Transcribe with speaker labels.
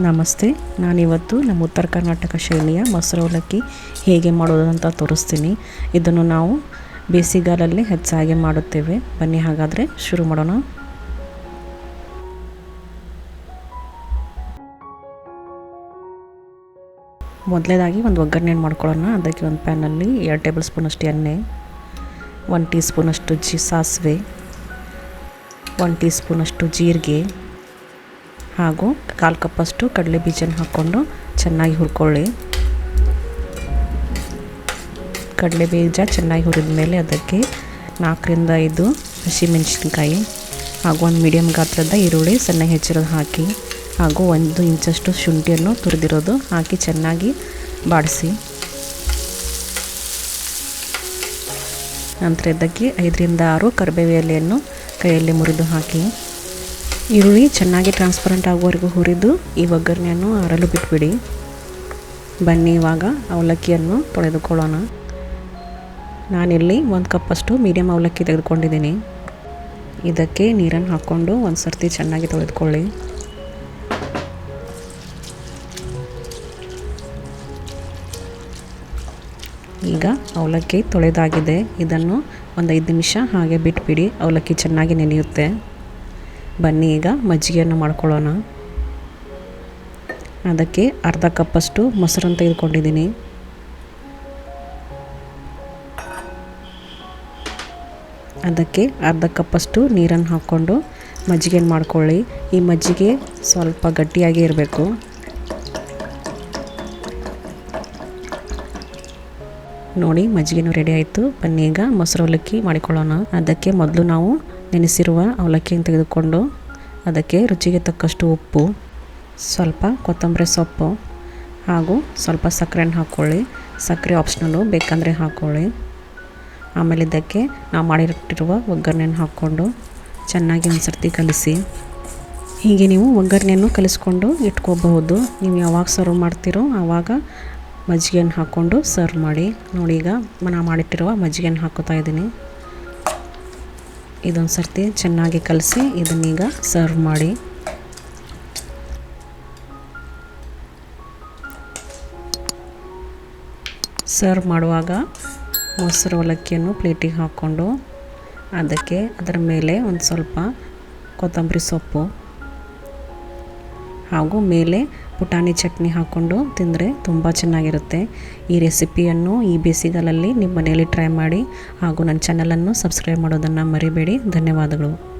Speaker 1: ನಮಸ್ತೆ, ನಾನಿವತ್ತು ನಮ್ಮ ಉತ್ತರ ಕರ್ನಾಟಕ ಶೈಲಿಯ ಮೊಸರು ಅವಲಕ್ಕಿ ಹೇಗೆ ಮಾಡೋದು ಅಂತ ತೋರಿಸ್ತೀನಿ. ಇದನ್ನು ನಾವು ಬೇಸಿಗೆಗಾಲಲ್ಲಿ ಹೆಚ್ಚಾಗಿ ಮಾಡುತ್ತೇವೆ. ಬನ್ನಿ ಹಾಗಾದರೆ ಶುರು ಮಾಡೋಣ. ಮೊದಲೇದಾಗಿ ಒಂದು ಒಗ್ಗರಣೆ ಮಾಡ್ಕೊಳ್ಳೋಣ. ಅದಕ್ಕೆ ಒಂದು ಪ್ಯಾನಲ್ಲಿ ಎರಡು ಟೇಬಲ್ ಸ್ಪೂನಷ್ಟು ಎಣ್ಣೆ ಒನ್ ಟೀ ಸ್ಪೂನಷ್ಟು ಜಿ ಸಾಸಿವೆ ಒನ್ ಟೀ ಸ್ಪೂನಷ್ಟು ಜೀರಿಗೆ ಹಾಗೂ ಕಾಲು ಕಪ್ಪಷ್ಟು ಕಡಲೆ ಬೀಜನ ಹಾಕ್ಕೊಂಡು ಚೆನ್ನಾಗಿ ಹುರ್ಕೊಳ್ಳಿ. ಕಡಲೆ ಬೀಜ ಚೆನ್ನಾಗಿ ಹುರಿದ ಮೇಲೆ ಅದಕ್ಕೆ ನಾಲ್ಕರಿಂದ ಐದು ಹಸಿಮೆಣಸಿನ್ಕಾಯಿ ಹಾಗೂ ಒಂದು ಮೀಡಿಯಮ್ ಗಾತ್ರದ ಈರುಳ್ಳಿ ಸಣ್ಣ ಹೆಚ್ಚಿರೋದು ಹಾಕಿ ಹಾಗೂ ಒಂದು ಇಂಚಷ್ಟು ಶುಂಠಿಯನ್ನು ತುರಿದಿರೋದು ಹಾಕಿ ಚೆನ್ನಾಗಿ ಬಾಡಿಸಿ. ನಂತರ ಇದಕ್ಕೆ ಐದರಿಂದ ಆರು ಕರಿಬೇವು ಎಲೆಯನ್ನು ಕೈಯಲ್ಲಿ ಮುರಿದು ಹಾಕಿ ಈರುಳ್ಳಿ ಚೆನ್ನಾಗಿ ಟ್ರಾನ್ಸ್ಪರೆಂಟ್ ಆಗುವವರೆಗೂ ಹುರಿದು, ಈ ಒಗ್ಗರಣೆಯನ್ನು ಆರಲು ಬಿಟ್ಬಿಡಿ. ಬನ್ನಿ ಇವಾಗ ಅವಲಕ್ಕಿಯನ್ನು ತೊಳೆದುಕೊಳ್ಳೋಣ. ನಾನಿಲ್ಲಿ ಒಂದು ಕಪ್ಪಷ್ಟು ಮೀಡಿಯಮ್ ಅವಲಕ್ಕಿ ತೆಗೆದುಕೊಂಡಿದ್ದೀನಿ. ಇದಕ್ಕೆ ನೀರನ್ನು ಹಾಕ್ಕೊಂಡು ಒಂದು ಸರ್ತಿ ಚೆನ್ನಾಗಿ ತೊಳೆದುಕೊಳ್ಳಿ. ಈಗ ಅವಲಕ್ಕಿ ತೊಳೆದಾಗಿದೆ. ಇದನ್ನು ಒಂದು ಐದು ನಿಮಿಷ ಹಾಗೆ ಬಿಟ್ಬಿಡಿ, ಅವಲಕ್ಕಿ ಚೆನ್ನಾಗಿ ನೆನೆಯುತ್ತೆ. ಬನ್ನಿ ಈಗ, ಮಜ್ಜಿಗೆಯನ್ನು ಮಾಡ್ಕೊಳ್ಳೋಣ. ಅದಕ್ಕೆ ಅರ್ಧ ಕಪ್ಪಷ್ಟು ಮೊಸರನ್ನು ತೆಗೆದುಕೊಂಡಿದ್ದೀನಿ. ಅದಕ್ಕೆ ಅರ್ಧ ಕಪ್ಪಷ್ಟು ನೀರನ್ನು ಹಾಕ್ಕೊಂಡು ಮಜ್ಜಿಗೆಯನ್ನು ಮಾಡ್ಕೊಳ್ಳಿ. ಈ ಮಜ್ಜಿಗೆ ಸ್ವಲ್ಪ ಗಟ್ಟಿಯಾಗಿ ಇರಬೇಕು. ನೋಡಿ, ಮಜ್ಜಿಗೆನೂ ರೆಡಿ ಆಯಿತು. ಬನ್ನಿ ಈಗ ಮೊಸರು ಅವಲಕ್ಕಿ ಮಾಡಿಕೊಳ್ಳೋಣ. ಅದಕ್ಕೆ ಮೊದಲು ನಾವು ನೆನೆಸಿರುವ ಅವಲಕ್ಕಿಯನ್ನು ತೆಗೆದುಕೊಂಡು ಅದಕ್ಕೆ ರುಚಿಗೆ ತಕ್ಕಷ್ಟು ಉಪ್ಪು, ಸ್ವಲ್ಪ ಕೊತ್ತಂಬರಿ ಸೊಪ್ಪು ಹಾಗೂ ಸ್ವಲ್ಪ ಸಕ್ಕರೆಯನ್ನು ಹಾಕ್ಕೊಳ್ಳಿ. ಸಕ್ಕರೆ ಆಪ್ಷನಲ್ಲು ಬೇಕಂದರೆ ಹಾಕ್ಕೊಳ್ಳಿ. ಆಮೇಲೆ ಇದಕ್ಕೆ ನಾವು ಮಾಡಿಟ್ಟಿರುವ ಒಗ್ಗರಣೆಯನ್ನು ಹಾಕ್ಕೊಂಡು ಚೆನ್ನಾಗಿ ಒಂದು ಸರ್ತಿ ಕಲಿಸಿ. ಹೀಗೆ ನೀವು ಒಗ್ಗರಣೆಯನ್ನು ಕಲಿಸ್ಕೊಂಡು ಇಟ್ಕೋಬಹುದು. ನೀವು ಯಾವಾಗ ಸರ್ವ್ ಮಾಡ್ತೀರೋ ಆವಾಗ ಮಜ್ಜಿಗೆಯನ್ನು ಹಾಕ್ಕೊಂಡು ಸರ್ವ್ ಮಾಡಿ. ನೋಡಿ ಈಗ ನಾನು ಮಾಡಿಟ್ಟಿರುವ ಮಜ್ಜಿಗೆಯನ್ನು ಹಾಕೋತಾ ಇದ್ದೀನಿ. ಇದೊಂದು ಸರ್ತಿ ಚೆನ್ನಾಗಿ ಕಲಸಿ ಇದನ್ನೀಗ ಸರ್ವ್ ಮಾಡಿ. ಸರ್ವ್ ಮಾಡುವಾಗ ಮೊಸರು ಅವಲಕ್ಕಿಯನ್ನು ಪ್ಲೇಟಿಗೆ ಹಾಕ್ಕೊಂಡು ಅದಕ್ಕೆ ಅದರ ಮೇಲೆ ಒಂದು ಸ್ವಲ್ಪ ಕೊತ್ತಂಬರಿ ಸೊಪ್ಪು ಹಾಗೂ ಮೇಲೆ ಪುಟಾಣಿ ಚಟ್ನಿ ಹಾಕ್ಕೊಂಡು ತಿಂದರೆ ತುಂಬ ಚೆನ್ನಾಗಿರುತ್ತೆ. ಈ ರೆಸಿಪಿಯನ್ನು ಈ ಬೇಸಿಗೆಲಲ್ಲಿ ನಿಮ್ಮ ಮನೆಯಲ್ಲಿ ಟ್ರೈ ಮಾಡಿ ಹಾಗೂ ನನ್ನ ಚಾನಲನ್ನು ಸಬ್ಸ್ಕ್ರೈಬ್ ಮಾಡೋದನ್ನು ಮರಿಬೇಡಿ. ಧನ್ಯವಾದಗಳು.